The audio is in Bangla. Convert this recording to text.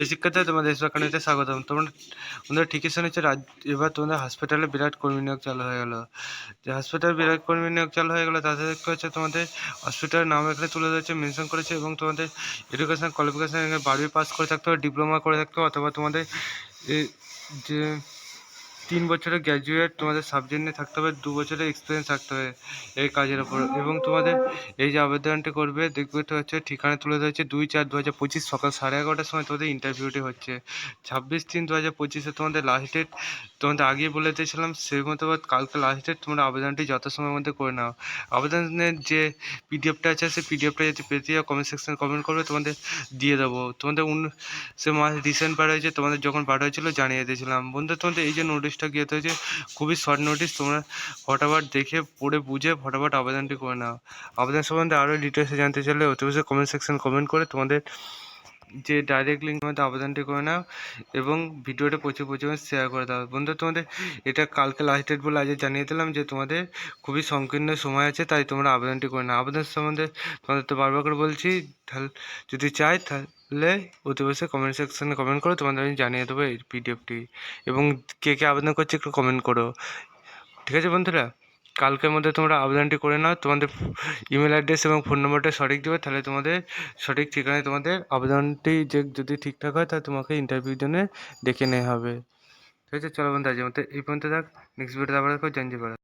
শিক্ষার্থী তোমাদের এসবাকানিতে স্বাগতম। তোমরা তোমাদের ঠিকই শুনেছো এবার তোমাদের হসপিটালে বিরাট কর্মী নিয়োগ চালু হয়ে গেলো। যে হসপিটালে বিরাট কর্মী নিয়োগ চালু হয়ে গেলো তাদের দেখতে হচ্ছে তোমাদের হসপিটালের নাম এখানে তুলে ধরেছে মেনশন করেছে এবং তোমাদের এডুকেশন কোয়ালিফিকেশন বারোই পাস করে থাকতে হবে ডিপ্লোমা করে থাকতে হবে, অথবা তোমাদের যে তিন বছরের গ্র্যাজুয়েট তোমাদের সাবজেক্ট নিয়ে থাকতে হবে, দু বছরের এক্সপিরিয়েন্স থাকতে হবে এই কাজের ওপর এবং তোমাদের এই যে আবেদনটি করবে, দেখবে তো হচ্ছে ঠিকানা তুলে ধরেছে দুই চার দু হাজার পঁচিশ সকাল সাড়ে এগারোটার সময় তোমাদের ইন্টারভিউটি হচ্ছে। ছাব্বিশ তিন দু হাজার পঁচিশে তোমাদের লাস্ট ডেট তোমাদের আগেই বলে দিয়েছিলাম, সেই মতো কালকে লাস্ট ডেট তোমরা আবেদনটি যত সময়ের মধ্যে করে নাও। আবেদনের যে পিডিএফটা আছে, সেই পিডিএফটা যদি পেতে যাও কমেন্ট সেকশনে কমেন্ট করবে, তোমাদের দিয়ে দেবো। তোমাদের উন সে মাস রিসেন্ট বার হয়েছে, তোমাদের যখন বার হয়েছিল, জানিয়ে দিয়েছিলাম। বন্ধু, তোমাদের এই যে নোটিশটা হতে হয়েছে? খুবই শর্ট নোটিশ তোমরা ফটাফট দেখে পড়ে বুঝে ফটাফট আবেদনটি করে নাও। আবেদন সম্বন্ধে আরও ডিটেলসে জানতে চাইলে অতি কমেন্ট সেকশন কমেন্ট করে তোমাদের যে ডাইরেক্ট লিঙ্ক মধ্যে আবেদনটি করে নাও এবং ভিডিওটা প্রচুর পরিমাণে শেয়ার করে দাও। বন্ধু, তোমাদের এটা কালকে লাস্ট ডেট বলে আজকে জানিয়ে দিলাম যে তোমাদের খুবই সংকীর্ণ সময় আছে, তাই তোমরা আবেদনটি করে নাও। আবেদন সম্বন্ধে তোমাদের তো বারবার করে বলছি, তাহলে যদি চাই তাহলে অতি অবশ্যই কমেন্ট সেকশনে কমেন্ট করো, তোমাদের আমি জানিয়ে দেবো এই পিডিএফটি এবং কে কে আবেদন করছে একটু কমেন্ট করো। ঠিক আছে বন্ধুরা? কালকের মধ্যে তোমরা আবেদনটি করে নাও। তোমাদের ইমেল অ্যাড্রেস এবং ফোন নম্বরটা সঠিক দেবে, তাহলে তোমাদের সঠিক ঠিকানায় তোমাদের আবেদনটি যে, যদি ঠিকঠাক হয়, তাহলে তোমাকে ইন্টারভিউর জন্য ডেকে নেওয়া হবে। ঠিক আছে, চলো বন্ধু, আজকের মতো এই পর্যন্ত থাক। নেক্সট ভিডিওতে আবার দেখো জানতে পারো